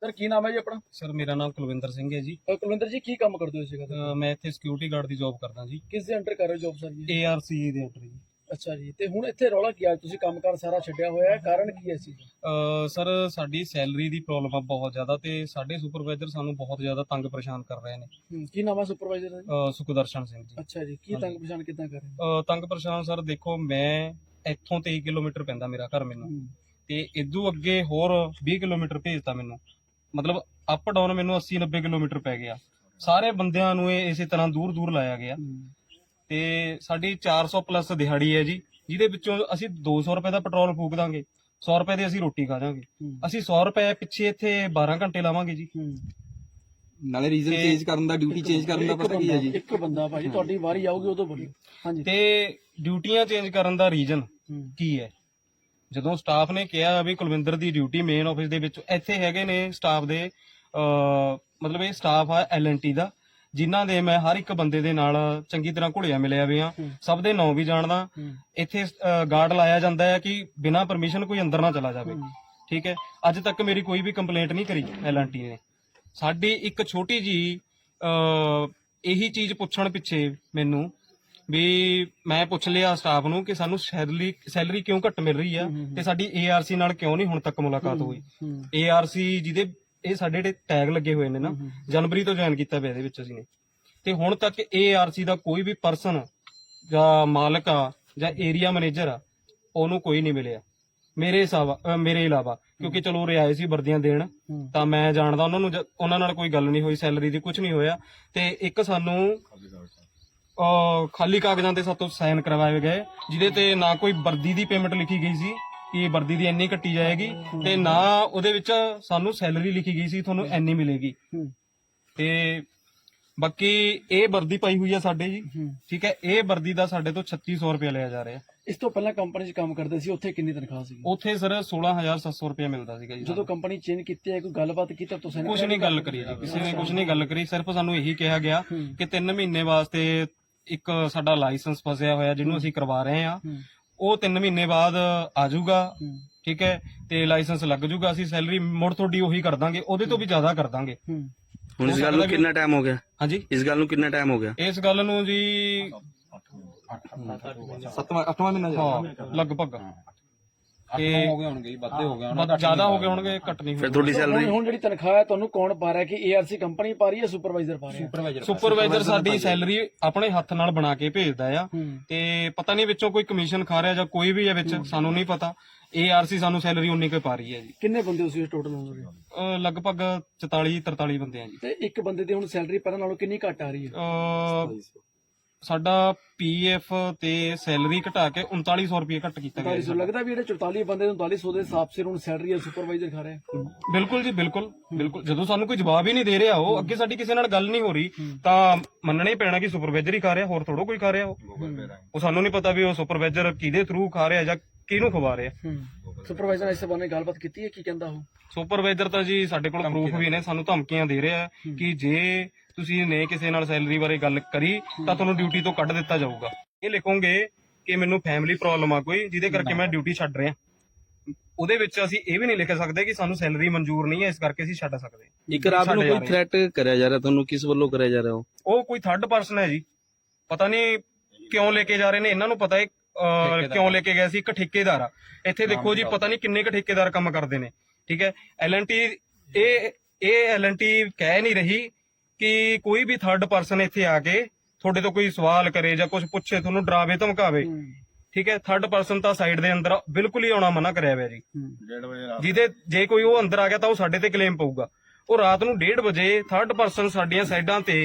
Sir ਕੀ ਨਾਮ ਹੈ ਜੀ ਆਪਣਾ? ਸਰ ਮੇਰਾ ਨਾਮ ਕੁਲਵਿੰਦਰ ਸਿੰਘ ਹੈ ਜੀ। ਅਹ ਕੁਲਵਿੰਦਰ ਜੀ ਕੀ ਕੰਮ ਕਰਦੇ ਹੋ ਇਸ ਜਗ੍ਹਾ ਤੇ? ਅਹ ਮੈਂ ਇੱਥੇ ਸਿਕਿਉਰਿਟੀ ਗਾਰਡ ਦੀ ਜੌਬ ਕਰਦਾ ਜੀ। ਕਿਸ ਦੇ ਅੰਡਰ ਕਰ ਰਹੇ ਹੋ ਜੋਬ ਸਰ ਜੀ? ARC ਦੇ ਅੰਡਰ ਜੀ। ਅੱਛਾ ਜੀ ਤੇ ਹੁਣ ਇੱਥੇ ਰੌਲਾ ਕੀ ਆ? ਤੁਸੀਂ ਕੰਮਕਾਰ ਸਾਰਾ ਛੱਡਿਆ ਹੋਇਆ ਹੈ ਕਾਰਨ ਕੀ ਹੈ ਇਸ ਚੀਜ਼ ਦਾ? ਅਹ ਸਰ ਸਾਡੀ ਸੈਲਰੀ ਦੀ ਪ੍ਰੋਬਲਮ ਆ ਬਹੁਤ ਜ਼ਿਆਦਾ ਤੇ ਸਾਡੇ ਸੁਪਰਵਾਈਜ਼ਰ ਸਾਨੂੰ ਬਹੁਤ ਜ਼ਿਆਦਾ ਤੰਗ ਪਰੇਸ਼ਾਨ ਕਰ ਰਹੇ ਨੇ। ਹੂੰ, ਕੀ ਨਾਮ ਹੈ ਸੁਪਰਵਾਈਜ਼ਰ ਦਾ ਜੀ? ਅਹ ਸੁਖਦਰਸ਼ਨ ਸਿੰਘ ਜੀ। ਅੱਛਾ ਜੀ ਕੀ ਤੰਗ ਪਛਾਣ ਕਿੱਦਾਂ ਕਰ ਰਹੇ ਅਹ ਤੰਗ ਪਰੇਸ਼ਾਨ ਸਰ ਦੇਖੋ ਮੈਂ ਇੱਥੋਂ 23 ਕਿਲੋਮੀਟਰ ਪੈਂਦਾ ਮੇਰਾ ਘਰ ਮੈਨੂੰ। ਹੂੰ, ਤੇ ਇਦੋਂ ਅੱਗੇ ਹੋਰ 20 ਕਿਲੋਮੀਟਰ ਭੇਜਤਾ ਮੈਨੂੰ। ਮਤਲਬ ਅਪ ਡਾਊਨ ਮੈਨੂੰ 80 90 ਕਿਲੋਮੀਟਰ ਪੈ ਗਿਆ। ਸਾਰੇ ਬੰਦਿਆਂ ਨੂੰ ਇਹ ਇਸੇ ਤਰ੍ਹਾਂ ਦੂਰ ਦੂਰ ਲਾਇਆ ਗਿਆ। ਤੇ ਸਾਡੀ 400 ਪਲੱਸ ਦਿਹਾੜੀ ਹੈ ਜੀ ਜਿਹਦੇ ਵਿੱਚੋਂ ਅਸੀਂ 200 ਰੁਪਏ ਦਾ ਪੈਟਰੋਲ ਫੂਕ ਦਾਂਗੇ 100 ਰੁਪਏ ਦੀ ਅਸੀਂ ਰੋਟੀ ਖਾ ਜਾਾਂਗੇ ਅਸੀਂ 100 ਰੁਪਏ ਪਿੱਛੇ ਇੱਥੇ 12 ਘੰਟੇ ਲਾਵਾਂਗੇ ਜੀ। ਨਾਲੇ ਰੀਜ਼ਨ ਚੇਂਜ ਕਰਨ ਦਾ ਡਿਊਟੀ ਚੇਂਜ ਕਰਨ ਦਾ ਪਤਾ ਕੀ ਹੈ ਜੀ? ਇੱਕ ਬੰਦਾ ਭਾਜੀ ਤੁਹਾਡੀ ਵਾਰੀ ਆਊਗੀ ਉਦੋਂ ਬੋਲਿਓ ਹਾਂਜੀ। ਤੇ ਡਿਊਟੀਆਂ ਚੇਂਜ ਕਰਨ ਦਾ ਰੀਜ਼ਨ ਕੀ ਹੈ? ਜਦੋਂ ਸਟਾਫ ਨੇ ਕਿਹਾ ਵੀ ਕੁਲਵਿੰਦਰ ਦੀ ਡਿਊਟੀ ਮੇਨ ਆਫਿਸ ਦੇ ਵਿੱਚ ਇੱਥੇ ਹੈਗੇ ਨੇ ਸਟਾਫ ਦੇ ਮਤਲਬ ਇਹ ਸਟਾਫ ਆ ਐਲਐਨਟੀ ਦਾ ਜਿਨ੍ਹਾਂ ਦੇ ਮੈਂ ਹਰ ਇੱਕ ਬੰਦੇ ਦੇ ਨਾਲ ਚੰਗੀ ਤਰ੍ਹਾਂ ਘੁਲਿਆ ਮਿਲਿਆ ਵੀ ਆ। ਸਭ ਦੇ ਨਾਂ ਵੀ ਜਾਣਦਾ। ਇੱਥੇ ਗਾਰਡ ਲਾਇਆ ਜਾਂਦਾ ਹੈ ਕਿ ਬਿਨਾਂ ਪਰਮਿਸ਼ਨ ਕੋਈ ਅੰਦਰ ਨਾ ਚਲਾ ਜਾਵੇ। ਠੀਕ ਹੈ? ਅੱਜ ਤੱਕ ਮੇਰੀ ਕੋਈ ਵੀ ਕੰਪਲੇਂਟ ਨਹੀਂ ਕਰੀ ਐਲਐਨਟੀ ਨੇ। ਸਾਡੀ ਇੱਕ ਛੋਟੀ ਜੀ ਅ ਇਹੀ ਚੀਜ਼ ਪੁੱਛਣ ਪਿੱਛੇ ਮੈਨੂੰ ਵੀ ਮੈਂ ਪੁੱਛ ਲਿਆ ਸਟਾਫ ਨੂੰ ਕਿ ਸਾਨੂੰ ਸੈਲਰੀ ਸੈਲਰੀ ਕਿਉਂ ਘੱਟ ਮਿਲ ਰਹੀ ਆ। ਤੇ ਸਾਡੀ ਏਆਰਸੀ ਨਾਲ ਕਿਉਂ ਨਹੀਂ ਹੁਣ ਤੱਕ ਮੁਲਾਕਾਤ ਹੋਈ? ਏਆਰਸੀ ਜਿਹਦੇ ਇਹ ਸਾਡੇ ਜਿਹੜੇ ਟੈਗ ਲੱਗੇ ਹੋਏ ਨੇ ਨਾ। ਜਨਵਰੀ ਤੋਂ ਜੁਆਇਨ ਕੀਤਾ ਪਿਆ ਇਹਦੇ ਵਿੱਚ ਅਸੀਂ ਨੇ। ਤੇ ਹੁਣ ਤੱਕ ਏਆਰਸੀ ਦਾ ਕੋਈ ਵੀ ਪਰਸਨ ਜਾਂ ਮਾਲਕ ਆ ਜਾਂ ਏਰੀਆ ਮੈਨੇਜਰ ਆ ਉਹਨੂੰ ਕੋਈ ਨਹੀਂ ਮਿਲਿਆ। ਮੇਰੇ ਹਿਸਾਬ ਮੇਰੇ ਇਲਾਵਾ। ਕਿਉਂਕਿ ਚਲੋ ਉਰੇ ਆਏ ਸੀ ਵਰਦੀਆਂ ਦੇਣ ਤਾਂ ਮੈਂ ਜਾਣਦਾ ਉਹਨਾਂ ਨੂੰ ਉਹਨਾਂ ਨਾਲ ਕੋਈ ਗੱਲ ਨਹੀਂ ਹੋਈ ਸੈਲਰੀ ਦੀ ਕੁਝ ਨਹੀਂ ਹੋਇਆ। ਤੇ ਇੱਕ ਸਾਨੂੰ ਖਾਲੀ ਕਾਗਜ਼ਾਂ ਤੇ ਸਾਤੋਂ ਸਾਈਨ ਕਰਵਾਏ ਗਏ ਜਿਹਦੇ ਤੇ ਨਾ ਕੋਈ ਵਰਦੀ ਦੀ ਪੇਮੈਂਟ ਲਿਖੀ ਗਈ ਸੀ ਕਿ ਵਰਦੀ ਦੀ ਇੰਨੀ ਕੱਟੀ ਜਾਏਗੀ ਤੇ ਨਾ ਉਹਦੇ ਵਿੱਚ ਸਾਨੂੰ ਸੈਲਰੀ ਲਿਖੀ ਗਈ ਸੀ ਤੁਹਾਨੂੰ ਇੰਨੀ ਮਿਲੇਗੀ। ਤੇ ਬਾਕੀ ਇਹ ਵਰਦੀ ਪਾਈ ਹੋਈ ਆ ਸਾਡੇ ਜੀ। ਠੀਕ ਹੈ ਇਹ ਵਰਦੀ ਦਾ ਸਾਡੇ ਤੋਂ 3600 ਰੁਪਏ ਲਿਆ ਜਾ ਰਿਹਾ। ਇਸ ਤੋਂ ਪਹਿਲਾਂ ਕੰਪਨੀ 'ਚ ਕੰਮ ਕਰਦੇ ਸੀ ਉੱਥੇ ਕਿੰਨੀ ਤਨਖਾਹ ਸੀ? ਉੱਥੇ ਸਰ 16700 ਰੁਪਏ ਮਿਲਦਾ ਸੀਗਾ ਜੀ ਜਦੋਂ ਕੰਪਨੀ ਚੇਂਜ ਕੀਤੀ ਹੈ ਕੋਈ ਗੱਲਬਾਤ ਕੀਤੀ ਤਾਂ ਤੁਸੀਂ ਕੁਝ ਨਹੀਂ ਗੱਲ ਕਰੀ ਜੀ ਕਿਸੇ ਨੇ ਕੁਝ ਨਹੀਂ ਗੱਲ ਕਰੀ ਸਿਰਫ ਸਾਨੂੰ ਇਹੀ ਕਿਹਾ ਗਿਆ। ਕਿ 3 ਮਹੀਨੇ ਵਾਸਤੇ ਇੱਕ ਸਾਡਾ ਲਾਇਸੈਂਸ ਫਸਿਆ ਹੋਇਆ ਜਿਹਨੂੰ ਅਸੀਂ ਕਰਵਾ ਰਹੇ ਹਾਂ। ਉਹ 3 ਮਹੀਨੇ ਬਾਅਦ ਆ ਜਾਊਗਾ ਠੀਕ ਹੈ? ਤੇ ਲਾਇਸੈਂਸ ਲੱਗ ਜਾਊਗਾ ਅਸੀਂ ਸੈਲਰੀ ਮੁੜ ਤੁਹਾਡੀ ਉਹੀ ਕਰ ਦਾਂਗੇ ਉਹਦੇ ਤੋਂ ਵੀ ਜ਼ਿਆਦਾ ਕਰ ਦਾਂਗੇ। ਹੁਣ ਇਸ ਗੱਲ ਨੂੰ ਕਿੰਨਾ ਟਾਈਮ ਹੋ ਗਿਆ? ਹਾਂਜੀ? ਇਸ ਗੱਲ ਨੂੰ ਕਿੰਨਾ ਟਾਈਮ ਹੋ ਗਿਆ? ਇਸ ਗੱਲ ਨੂੰ ਜੀ ਸੱਤਵਾਂ ਅੱਠਵਾਂ ਮਹੀਨਾ ਜੀ ਹਾਂ ਲਗਭਗ। ਤੇ ਹੋ ਗਏ ਹੋਣਗੇ ਜੀ ਵੱਧੇ ਹੋ ਗਏ ਵੱਧ- ਜ਼ਿਆਦਾ ਹੋ ਗਏ ਹੋਣਗੇ ਘੱਟ ਨਹੀਂ ਫਿਰ ਹੋਏ ਤੁਹਾਡੀ ਹੁਣ ਸੈਲਰੀ? ਹੁਣ ਜਿਹੜੀ ਤਨਖਾਹ ਹੈ ਤੁਹਾਨੂੰ ਕੌਣ ਪਾ ਰਿਹਾ ਕਿ ਏਆਰਸੀ ਕੰਪਨੀ ਪਾ ਰਹੀ ਹੈ ਸੁਪਰਵਾਈਜ਼ਰ ਪਾ ਰਿਹਾ? ਸੁਪਰਵਾਈਜ਼ਰ ਸਾਡੀ ਸੈਲਰੀ ਆਪਣੇ ਹੱਥ ਨਾਲ ਬਣਾ ਕੇ ਭੇਜਦਾ ਆ। ਹੂੰ। ਤੇ ਪਤਾ ਨਹੀਂ ਵਿੱਚੋਂ ਕੋਈ ਕਮਿਸ਼ਨ ਖਾ ਰਿਹਾ ਜਾਂ ਕੋਈ ਵੀ ਹੈ ਵਿੱਚ ਸਾਨੂੰ ਨਹੀਂ ਪਤਾ। ਏਆਰਸੀ ਸਾਨੂੰ ਸੈਲਰੀ ਉਨੀ ਕੁ ਪਾ ਰਹੀ ਹੈ ਜੀ। ਕਿੰਨੇ ਬੰਦੇ ਹੋ ਤੁਸੀਂ ਟੋਟਲ ਹੋ ਅਹ ਲਗਭਗ 44 43 ਬੰਦੇ ਆ ਜੀ। ਤੇ ਇੱਕ ਬੰਦੇ ਦੀ ਹੁਣ ਸੈਲਰੀ ਪਹਿਲਾਂ ਨਾਲੋਂ ਕਿੰਨੀ ਘੱਟ ਆ ਰਹੀ ਹੈ? ਸਾਡਾ ਪੀਐਫ ਤੇ ਸੈਲਰੀ ਘਟਾ ਕੇ 3900 ਰੁਪਏ ਘੱਟ ਕੀਤਾ ਗਿਆ 4500 ਲੱਗਦਾ ਵੀ ਜਿਹੜੇ 44 ਬੰਦੇ ਨੂੰ 3900 ਦੇ ਹਿਸਾਬ ਸਿਰ ਹੁਣ ਸੈਲਰੀ ਹੈ ਸੁਪਰਵਾਈਜ਼ਰ ਖਾ ਰਿਹਾ। ਬਿਲਕੁਲ ਜੀ ਬਿਲਕੁਲ ਬਿਲਕੁਲ। ਜਦੋਂ ਸਾਨੂੰ ਕੋਈ ਜਵਾਬ ਹੀ ਨਹੀਂ ਦੇ ਰਿਹਾ ਉਹ ਅੱਗੇ ਸਾਡੀ ਕਿਸੇ ਨਾਲ ਗੱਲ ਨਹੀਂ ਹੋ ਰਹੀ ਤਾਂ ਮੰਨਣਾ ਹੀ ਪੈਣਾ ਕਿ ਸੁਪਰਵਾਈਜ਼ਰ ਹੀ ਖਾ ਰਿਹਾ ਹੋਰ ਥੋੜੋ ਕੋਈ ਖਾ ਰਿਹਾ ਉਹ। ਉਹ ਸਾਨੂੰ ਨਹੀਂ ਪਤਾ ਵੀ ਉਹ ਸੁਪਰਵਾਈਜ਼ਰ ਕਿਹਦੇ ਥਰੂ ਖਾ ਰਿਹਾ ਜਾਂ ਕਿਹਨੂੰ ਖਵਾ ਰਿਹਾ। ਸੁਪਰਵਾਈਜ਼ਰ ਇਸ ਬਾਰੇ ਗੱਲਬਾਤ ਕੀਤੀ ਹੈ ਕੀ ਕਹਿੰਦਾ ਉਹ? ਸੁਪਰਵਾਈਜ਼ਰ ਤਾਂ ਜੀ ਸਾਡੇ ਕੋਲ ਪ੍ਰੂਫ ਵੀ ਨੇ ਸਾਨੂੰ ਧਮਕੀਆਂ ਦੇ ਰਿਹਾ ਹੈ। ਕਿ ਜੇ ਤੁਸੀਂ ਨੇ ਕਿਸੇ ਨਾਲ ਸੈਲਰੀ ਬਾਰੇ ਗੱਲ ਕਰੀ ਤਾਂ ਤੁਹਾਨੂੰ ਡਿਊਟੀ ਤੋਂ ਕੱਢ ਦਿੱਤਾ ਜਾਊਗਾ। ਇਹ ਲਿਖੋਗੇ ਕਿ ਮੈਨੂੰ ਫੈਮਿਲੀ ਪ੍ਰੋਬਲਮ ਆ ਕੋਈ ਜਿਹਦੇ ਕਰਕੇ ਮੈਂ ਡਿਊਟੀ ਛੱਡ ਰਿਹਾ। ਉਹਦੇ ਵਿੱਚ ਅਸੀਂ ਇਹ ਵੀ ਨਹੀਂ ਲਿਖ ਸਕਦੇ ਕਿ ਸਾਨੂੰ ਸੈਲਰੀ ਮਨਜ਼ੂਰ ਨਹੀਂ ਹੈ ਇਸ ਕਰਕੇ ਅਸੀਂ ਛੱਡ ਸਕਦੇ ਇੱਕ ਰਾਤ ਨੂੰ ਕੋਈ। ਥ੍ਰੈਟ ਕਰਿਆ ਜਾ ਰਿਹਾ ਤੁਹਾਨੂੰ ਕਿਸ ਵੱਲੋਂ ਕਰਿਆ ਜਾ ਰਿਹਾ ਉਹ? ਉਹ ਕੋਈ ਥਰਡ ਪਰਸਨ ਹੈ ਜੀ। ਪਤਾ ਨਹੀਂ ਕਿਉਂ ਲੈ ਕੇ ਜਾ ਰਹੇ ਨੇ ਇਹਨਾਂ ਨੂੰ ਪਤਾ ਹੈ ਕਿਉਂ ਲੈ ਕੇ ਗਏ ਸੀ ਇੱਕ ਠੇਕੇਦਾਰ ਆ। ਇੱਥੇ ਦੇਖੋ ਜੀ ਪਤਾ ਨਹੀਂ ਕਿੰਨੇ ਕ ਠੇਕੇਦਾਰ ਕੰਮ ਕਰਦੇ ਨੇ ਠੀਕ ਹੈ? ਐਲਐਨਟੀ ਇਹ ਇਹ ਐਲਐਨਟੀ ਕਹਿ ਨਹੀਂ ਰਹੀ ਕਿ ਕੋਈ ਵੀ ਥਰਡ ਪਰਸਨ ਇੱਥੇ ਆ ਕੇ ਤੁਹਾਡੇ ਤੋਂ ਕੋਈ ਸਵਾਲ ਕਰੇ ਜਾਂ ਕੁਝ ਪੁੱਛੇ ਤੁਹਾਨੂੰ ਡਰਾਵੇ ਧਮਕਾਵੇ ਠੀਕ ਹੈ? ਥਰਡ ਪਰਸਨ ਤਾਂ ਸਾਈਡ ਦੇ ਅੰਦਰ ਬਿਲਕੁਲ ਹੀ ਆਉਣਾ ਮਨਾ ਕਰਿਆ ਹੋਇਆ ਜੀ। ਜਿਹਦੇ ਜੇ ਕੋਈ ਉਹ ਅੰਦਰ ਆ ਗਿਆ ਤਾਂ ਉਹ ਸਾਡੇ ਤੇ ਕਲੇਮ ਪਊਗਾ। ਉਹ ਰਾਤ ਨੂੰ 1:30 ਵਜੇ ਥਰਡ ਪਰਸਨ ਸਾਡੀਆਂ ਸਾਈਡਾਂ ਤੇ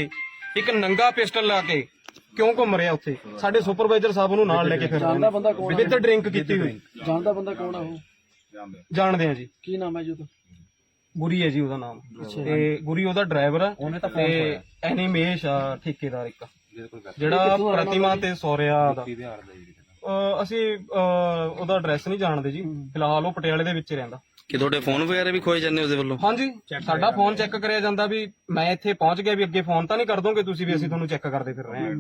ਇੱਕ ਨੰਗਾ ਪਿਸਟਲ ਲਾ ਕੇ ਕਿਉਂ ਘੁੰਮ ਰਿਹਾ ਉੱਥੇ? ਸਾਡੇ ਸੁਪਰਵਾਈਜ਼ਰ ਸਾਹਿਬ ਨੂੰ ਨਾਲ ਲੈ ਕੇ ਫਿਰ ਜਾਣਦਾ ਬੰਦਾ ਕੌਣ ਵਿਦ ਡਰਿੰਕ ਕੀਤੀ ਹੋਈ। ਜਾਣਦਾ ਬੰਦਾ ਕੌਣ ਆ ਉਹ? ਜਾਣਦੇ ਆ ਜੀ। ਕੀ ਨਾਮ ਹੈ ਜੀ ਉਹਦਾ? ਗੁਰੀ ਹੈ ਜੀ ਉਹਦਾ ਨਾਮ। ਤੇ ਗੁਰੀ ਉਹਦਾ ਡਰਾਈਵਰ ਆ ਤੇ ਐਨੀਮੇਸ਼ ਆ ਠੇਕੇਦਾਰ ਇੱਕ। ਜਿਹੜਾ ਪ੍ਰਤਿਮਾ ਤੇ ਸੌਰਿਆ ਦਾ। ਅਹ ਅਸੀਂ ਅਹ ਉਹਦਾ ਐਡਰੈਸ ਨਹੀਂ ਜਾਣਦੇ ਜੀ। ਫਿਲਹਾਲ ਉਹ ਪਟਿਆਲੇ ਦੇ ਵਿੱਚ ਹੀ ਰਹਿੰਦਾ। ਕਿ ਤੁਹਾਡੇ ਫੋਨ ਵਗੈਰਾ ਵੀ ਖੋਏ ਜਾਂਦੇ ਉਹਦੇ ਵੱਲੋਂ? ਹਾਂਜੀ। ਸਾਡਾ ਫੋਨ ਚੈੱਕ ਕਰਿਆ ਜਾਂਦਾ ਵੀ ਮੈਂ ਇੱਥੇ ਪਹੁੰਚ ਗਿਆ ਵੀ ਅੱਗੇ ਫੋਨ ਤਾਂ ਨਹੀਂ ਕਰ ਦੋਗੇ ਤੁਸੀਂ ਵੀ ਅਸੀਂ ਤੁਹਾਨੂੰ ਚੈੱਕ ਕਰਦੇ ਫਿਰ ਰਹੇ ਹਾਂ।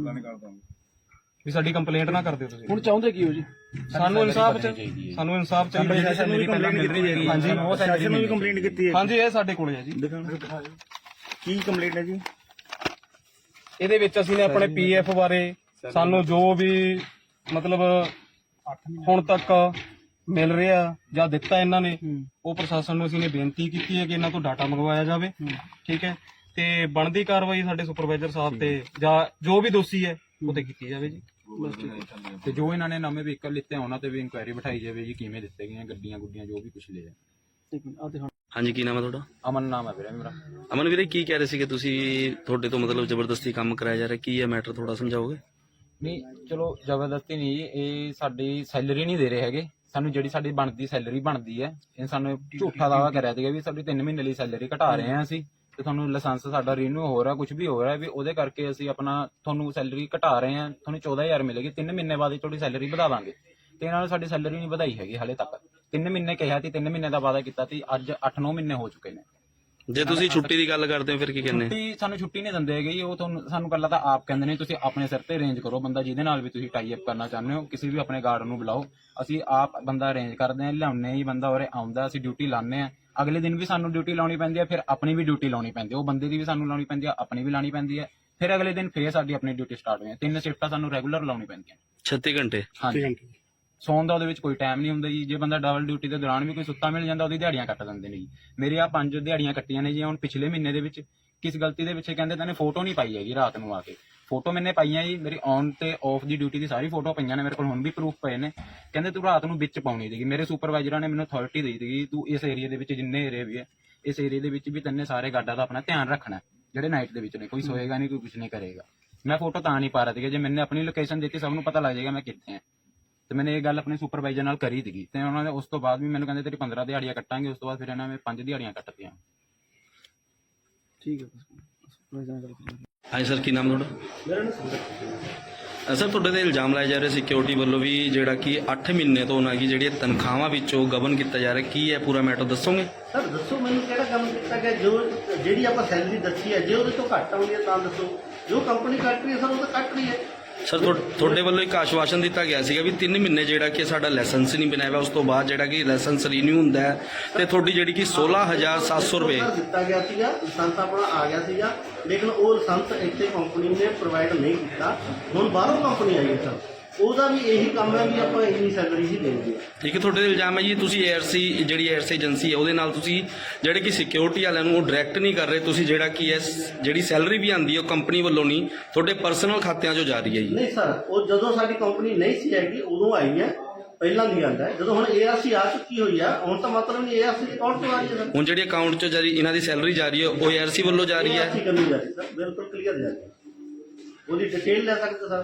ਵੀ ਸਾਡੀ ਕੰਪਲੇਂਟ ਨਾ ਕਰ ਦਿਓ ਤੁਸੀਂ। ਹੁਣ ਚਾਹੁੰਦੇ ਕੀ ਹੋ ਜੀ? ਸਾਨੂੰ ਇਨਸਾਫ ਚ ਸਾਨੂੰ ਇਨਸਾਫ ਚਾਹੀਦਾ ਜੀ ਸੈਲਰੀ ਪਹਿਲਾਂ ਮਿਲ ਰਹੀ ਹੈਗੀ ਹਾਂਜੀ ਉਹ ਸੈਸ਼ਨ ਨੂੰ ਵੀ ਕੰਪਲੇਂਟ ਕੀਤੀ ਹੈ ਹਾਂਜੀ ਇਹ ਸਾਡੇ ਕੋਲੇ ਹੈ ਜੀ। ਕੀ ਕੰਪਲੇਂਟ ਹੈ ਜੀ? ਇਹਦੇ ਵਿੱਚ ਅਸੀਂ ਨੇ ਆਪਣੇ ਪੀਐਫ ਬਾਰੇ ਸਾਨੂੰ ਜੋ ਵੀ ਮਤਲਬ ਹੁਣ ਤੱਕ ਮਿਲ ਰਿਹਾ ਜਾਂ ਦਿੱਤਾ ਇਹਨਾਂ ਨੇ ਉਹ ਪ੍ਰਸ਼ਾਸਨ ਨੂੰ ਅਸੀਂ ਨੇ ਬੇਨਤੀ ਕੀਤੀ ਹੈ ਕਿ ਇਹਨਾਂ ਤੋਂ ਡਾਟਾ ਮੰਗਵਾਇਆ ਜਾਵੇ। ਠੀਕ ਹੈ? ਤੇ ਬਣਦੀ ਕਾਰਵਾਈ ਸਾਡੇ ਸੁਪਰਵਾਈਜ਼ਰ ਸਾਹਿਬ ਤੇ ਜਾਂ ਜੋ ਵੀ ਦੋਸ਼ੀ ਹੈ ਉਹ ਤੇ ਕੀਤੀ ਜਾਵੇ ਜੀ। ਤੇ ਜੋ ਇਹਨਾਂ ਨੇ ਨਵੇਂ ਵਹੀਕਲ ਲਿੱਤੇ ਆ, ਉਹਨਾਂ ਤੇ ਵੀ ਇਨਕੁਆਇਰੀ ਬਿਠਾਈ ਜਾਵੇ ਜੀ ਕਿਵੇਂ ਦਿੱਤੇ ਗਏ ਆ ਗੱਡੀਆਂ ਗੁੱਡੀਆਂ ਜੋ ਵੀ ਕੁਝ ਲਿਆ। ਇੱਕ ਮਿੰਟ ਆ ਦਿਖਾ ਹਾਂਜੀ ਕੀ ਨਾਮ ਹੈ ਤੁਹਾਡਾ? ਅਮਨ ਨਾਮ ਹੈ ਵੀਰੇ ਮੇਰਾ। ਅਮਨ ਵੀਰੇ ਕੀ ਕਹਿ ਰਹੇ ਸੀਗੇ ਤੁਸੀਂ? ਤੁਹਾਡੇ ਤੋਂ ਮਤਲਬ ਜ਼ਬਰਦਸਤੀ ਕੰਮ ਕਰਾਇਆ ਜਾ ਰਿਹਾ ਕੀ ਹੈ ਮੈਟਰ ਥੋੜਾ ਸਮਝਾਓਗੇ? ਨਹੀਂ ਚਲੋ ਜ਼ਬਰਦਸਤੀ ਨਹੀਂ ਜੀ, ਇਹ ਸਾਡੀ ਸੈਲਰੀ ਨਹੀਂ ਦੇ ਰਹੇ ਹੈਗੇ। ਸਾਨੂੰ ਜਿਹੜੀ ਸਾਡੀ ਬਣਦੀ ਸੈਲਰੀ ਬਣਦੀ ਹੈ ਇਹ ਸਾਨੂੰ ਝੂਠਾ ਦਾਵਾ ਕਰਿਆ ਸੀਗਾ ਵੀ ਸਾਡੀ 3 ਮਹੀਨੇ ਲਈ ਸੈਲਰੀ ਘਟਾ ਰਹੇ ਹਾਂ ਅਸੀਂ। ਤੇ ਤੁਹਾਨੂੰ ਲਾਇਸੈਂਸ ਸਾਡਾ ਰੀਨਿਊ ਹੋ ਰਿਹਾ ਕੁਝ ਵੀ ਹੋ ਰਿਹਾ ਵੀ ਉਹਦੇ ਕਰਕੇ ਅਸੀਂ ਆਪਣਾ ਤੁਹਾਨੂੰ ਸੈਲਰੀ ਘਟਾ ਰਹੇ ਹਾਂ ਤੁਹਾਨੂੰ 14000 ਮਿਲੇਗੀ 3 ਮਹੀਨੇ ਬਾਅਦ ਹੀ ਤੁਹਾਡੀ ਸੈਲਰੀ ਵਧਾ ਦਾਂਗੇ। ਤੇ ਇਹਨਾਂ ਨੇ ਸਾਡੀ ਸੈਲਰੀ ਨਹੀਂ ਵਧਾਈ ਹੈਗੀ ਹਾਲੇ ਤੱਕ। 3 ਮਹੀਨੇ ਕਿਹਾ ਸੀ 3 ਮਹੀਨੇ ਦਾ ਵਾਅਦਾ ਕੀਤਾ ਸੀ ਅੱਜ 8-9 ਮਹੀਨੇ ਹੋ ਚੁੱਕੇ ਨੇ। ਜੇ ਤੁਸੀਂ ਛੁੱਟੀ ਦੀ ਗੱਲ ਕਰਦੇ ਹੋ ਫਿਰ ਕੀ ਕਹਿੰਦੇ? ਛੁੱਟੀ ਸਾਨੂੰ ਛੁੱਟੀ ਨਹੀਂ ਦਿੰਦੇ ਹੈਗੇ ਜੀ, ਉਹ ਤੁਹਾਨੂੰ ਸਾਨੂੰ ਪਹਿਲਾਂ ਤਾਂ ਆਪ ਕਹਿੰਦੇ ਨੇ ਤੁਸੀਂ ਆਪਣੇ ਸਿਰ ਤੇ ਅਰੇਂਜ ਕਰੋ ਬੰਦਾ ਜਿਹਦੇ ਨਾਲ ਵੀ ਤੁਸੀਂ ਟਾਈ ਅਪ ਕਰਨਾ ਚਾਹੁੰਦੇ ਹੋ ਕਿਸੇ ਵੀ ਆਪਣੇ ਗਾਰਡ ਨੂੰ ਬੁਲਾਓ। ਅਸੀਂ ਆਪ ਬੰਦਾ ਅਰੇਂਜ ਕਰਦੇ ਹਾਂ ਲਿਆਉਂਦੇ ਹੀ ਬੰਦਾ ਉਰੇ ਆਉਂਦਾ ਅਸੀਂ ਡਿਊਟੀ ਲਾਉਂਦੇ ਆ ਅਗਲੇ ਦਿਨ ਵੀ ਸਾਨੂੰ ਡਿਊਟੀ ਲਾਉਣੀ ਪੈਂਦੀ ਹੈ ਫਿਰ ਆਪਣੀ ਵੀ ਡਿਊਟੀ ਲਾਉਣੀ ਪੈਂਦੀ ਹੈ। ਉਹ ਬੰਦੇ ਦੀ ਵੀ ਸਾਨੂੰ ਲਾਉਣੀ ਪੈਂਦੀ ਹੈ ਆਪਣੀ ਵੀ ਲਾਉਣੀ ਪੈਂਦੀ ਹੈ। ਫਿਰ ਅਗਲੇ ਦਿਨ ਫੇਰ ਸਾਡੀ ਆਪਣੀ ਡਿਊਟੀ ਸਟਾਰਟ ਹੋਈ ਤਿੰਨ ਸ਼ਿਫਟਾਂ ਸਾਨੂੰ ਰੈਗੂਲਰ ਲਾਉਣੀ ਪੈਂਦੀਆਂ 36 ਘੰਟੇ? ਹਾਂਜੀ। ਸੌਣ ਦਾ ਉਹਦੇ ਵਿੱਚ ਕੋਈ ਟਾਈਮ ਨਹੀਂ ਹੁੰਦਾ ਜੀ। ਜੇ ਬੰਦਾ ਡਬਲ ਡਿਊਟੀ ਦੇ ਦੌਰਾਨ ਵੀ ਕੋਈ ਸੁੱਤਾ ਮਿਲ ਜਾਂਦਾ ਉਹਦੀ ਦਿਹਾੜੀਆਂ ਕੱਟ ਦਿੰਦੇ ਨੇ ਜੀ। ਮੇਰੇ ਆ ਪੰਜ ਦਿਹਾੜੀਆਂ ਕੱਟੀਆਂ ਨੇ ਜੀ ਹੁਣ ਪਿਛਲੇ ਮਹੀਨੇ ਦੇ ਵਿੱਚ। ਕਿਸ ਗਲਤੀ ਦੇ ਪਿੱਛੇ ਕਹਿੰਦੇ ਤੈਨੇ ਫੋਟੋ ਨਹੀਂ ਪਾਈ ਹੈਗੀ ਰਾਤ ਨੂੰ ਆ ਕੇ। ਫੋਟੋ ਮੈਨੇ ਪਾਈਆਂ ਜੀ ਮੇਰੀ ਔਨ ਤੇ ਆਫ ਦੀ ਡਿਊਟੀ ਦੀ ਸਾਰੀ ਫੋਟੋ ਪਈਆਂ ਨੇ ਮੇਰੇ ਕੋਲ ਹੁਣ ਵੀ ਪ੍ਰੂਫ ਪਏ ਨੇ। ਕਹਿੰਦੇ ਤੂੰ ਰਾਤ ਨੂੰ ਵਿੱਚ ਪਾਉਣੀ ਸੀਗੀ ਮੇਰੇ ਸੁਪਰਵਾਈਜ਼ਰਾਂ ਨੇ ਮੈਨੂੰ ਅਥਾਰਟੀ ਦੇ ਦਿੱਤੀ ਤੂੰ ਇਸ ਏਰੀਆ ਦੇ ਵਿੱਚ ਜਿੰਨੇ ਏਰੀਆ ਵੀ ਹੈ ਇਸ ਏਰੀਆ ਦੇ ਵਿੱਚ ਵੀ ਤੈਨੇ ਸਾਰੇ ਗਾਰਡਾਂ ਦਾ ਆਪਣਾ ਧਿਆਨ ਰੱਖਣਾ ਜਿਹੜੇ ਨਾਈਟ ਦੇ ਵਿੱਚ ਨੇ ਕੋਈ ਸੋਏਗਾ ਨਹੀਂ ਕੋਈ ਕੁਝ ਨਹੀਂ ਕਰੇਗਾ। ਮੈਂ ਫੋਟੋ ਤਾਂ ਨਹੀਂ ਪਾ ਰਿਹਾ ਸੀਗਾ ਜੇ ਮੈਨੇ ਆਪਣੀ ਲੋਕੇਸ਼ਨ ਦਿੱਤੀ ਸਭ ਨੂੰ ਪਤਾ ਲੱਗ ਜਾਏਗਾ ਮੈਂ ਕਿੱਥੇ ਹਾਂ। ਤੇ ਮੈਨੇ ਇਹ ਗੱਲ ਆਪਣੇ ਸੁਪਰਵਾਈਜ਼ਰ ਨਾਲ ਕਰੀ ਸੀਗੀ ਤੇ ਉਹਨਾਂ ਨੇ ਉਸ ਤੋਂ ਬਾਅਦ ਵੀ ਮੈਨੂੰ ਕਹਿੰਦੇ ਤੇਰੀ 15 ਦਿਹਾੜੀਆਂ ਕੱਟਾਂਗੇ ਉਸ ਤੋਂ ਬਾਅਦ ਫਿਰ ਇਹਨਾਂ ਨੇ 5 ਦਿਹਾੜੀਆਂ ਕੱਟਤੀਆਂ ਠੀਕ ਹੈ ਸੁਪਰਵਾਈਜ਼ਰ ਨਾਲ ਗੱਲ ਹਾਂਜੀ ਸਰ ਕੀ ਨਾਮ ਤੁਹਾਡਾ? ਮੇਰਾ ਨਾਮ ਸੰਦਰ ਸਰ ਤੁਹਾਡੇ ਤੇ ਇਲਜ਼ਾਮ ਲਾਏ ਜਾ ਰਹੇ ਸਿਕਿਉਰਿਟੀ ਵੱਲੋਂ ਵੀ ਜਿਹੜਾ ਕਿ 8 ਮਹੀਨੇ ਤੋਂ ਉਹਨਾਂ ਦੀ ਜਿਹੜੀਆਂ ਤਨਖਾਹਾਂ ਵਿੱਚੋਂ ਗਬਨ ਕੀਤਾ ਜਾ ਰਿਹਾ। ਕੀ ਹੈ ਪੂਰਾ ਮੈਟਰ ਦੱਸੋਗੇ? ਸਰ ਦੱਸੋ ਮੈਨੂੰ ਕਿਹੜਾ ਕੰਮ ਕੀਤਾ ਗਿਆ? ਜੋ ਜਿਹੜੀ ਆਪਾਂ ਸੈਲਰੀ ਦੱਸੀ ਹੈ ਜੇ ਉਹਦੇ ਤੋਂ ਘੱਟ ਆਉਂਦੀ ਹੈ ਤਾਂ ਦੱਸੋ। ਜੋ ਕੰਪਨੀ ਕੱਟ ਰਹੀ ਹੈ ਸਰ ਉਹ ਤਾਂ ਕੱਟ ਰਹੀ ਹੈ। ਸਰ ਤੁਹਾ- ਤੁਹਾਡੇ ਵੱਲੋਂ ਇੱਕ ਆਸ਼ਵਾਸਨ ਦਿੱਤਾ ਗਿਆ ਸੀਗਾ ਵੀ 3 ਮਹੀਨੇ ਜਿਹੜਾ ਕਿ ਸਾਡਾ ਲਾਇਸੈਂਸ ਨਹੀਂ ਬਣਾਇਆ ਉਸ ਤੋਂ ਬਾਅਦ ਜਿਹੜਾ ਕਿ ਲਾਇਸੈਂਸ ਰੀਨਿਊ ਹੁੰਦਾ ਹੈ ਤੇ ਤੁਹਾਡੀ ਜਿਹੜੀ ਕਿ 16700 ਰੁਪਏ ਦਿੱਤਾ ਗਿਆ ਸੀਗਾ, ਲਾਇਸੈਂਸ ਆਪਣਾ ਆ ਗਿਆ ਸੀਗਾ, ਲੇਕਿਨ ਉਹ ਲਾਇਸੈਂਸ ਇੱਥੇ ਕੰਪਨੀ ਨੇ ਪ੍ਰੋਵਾਈਡ ਨਹੀਂ ਕੀਤਾ। ਹੁਣ ਬਾਹਰੋਂ ਕੰਪਨੀ ਆਈ ਹੈ ਸਰ। ਉਹਦਾ ਵੀ ਇਹੀ ਕੰਮ ਹੈ ਵੀ ਆਪਾਂ ਇੰਨੀ ਸੈਲਰੀ ਹੀ ਹੈ। ਠੀਕ ਹੈ ਤੁਹਾਡੇ ਤੇ ਇਲਜ਼ਾਮ ਹੈ ਜੀ ਤੁਸੀਂ ਏਆਰਸੀ ਜਿਹੜੀ ਏਆਰਸੀ ਏਜੰਸੀ ਹੈ ਉਹਦੇ ਨਾਲ ਤੁਸੀਂ ਜਿਹੜੇ ਕਿ ਸਿਕਿਉਰਿਟੀ ਵਾਲਿਆਂ ਨੂੰ ਉਹ ਡਾਇਰੈਕਟ ਨਹੀਂ ਕਰ ਰਹੇ ਤੁਸੀਂ ਜਿਹੜਾ ਕੀ ਹੈ ਜਿਹੜੀ ਸੈਲਰੀ ਵੀ ਆਂਦੀ ਹੈ ਉਹ ਕੰਪਨੀ ਵੱਲੋਂ ਨਹੀਂ ਤੁਹਾਡੇ ਪਰਸਨਲ ਖਾਤਿਆਂ 'ਚੋਂ ਜਾ ਰਹੀ ਹੈ ਜੀ। ਨਹੀਂ ਸਰ ਉਹ ਜਦੋਂ ਸਾਡੀ ਕੰਪਨੀ ਨਹੀਂ ਸੀ ਹੈਗੀ ਉਦੋਂ ਆਈ ਹੈ ਪਹਿਲਾਂ ਦੀ ਗੱਲ ਹੈ। ਜਦੋਂ ਹੁਣ ਏਆਰਸੀ ਆ ਚੁੱਕੀ ਹੋਈ ਆ ਹੁਣ ਤਾਂ ਮਤਲਬ ਨਹੀਂ ਏਆਰਸੀ ਅਕਾਊਂਟ ਤੋਂ ਆ ਰਹੀ ਹੈ ਹੁਣ ਜਿਹੜੀ ਅਕਾਊਂਟ 'ਚੋਂ ਜਾਰੀ ਇਹਨਾਂ ਦੀ ਸੈਲਰੀ ਜਾ ਰਹੀ ਹੈ ਉਹ ਏਆਰਸੀ ਵੱਲੋਂ ਜਾ ਰਹੀ ਹੈ। ਅਸੀਂ ਕਰਨੀ ਜਾ ਰਹੀ ਸਰ ਬਿਲਕੁਲ ਕਲੀਅਰ ਜਾ ਰਹੀ ਹੈ। ਉਹਦੀ ਡਿਟੇਲ ਲੈ ਸਕਦੇ ਸਰ